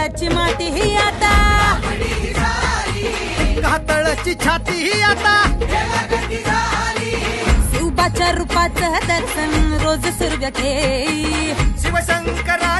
कातळाची माती ही आता. कातळाची छाती ही आता. शिवबाच्या रूपाचं दर्शन रोज सूर्य शिवशंकरा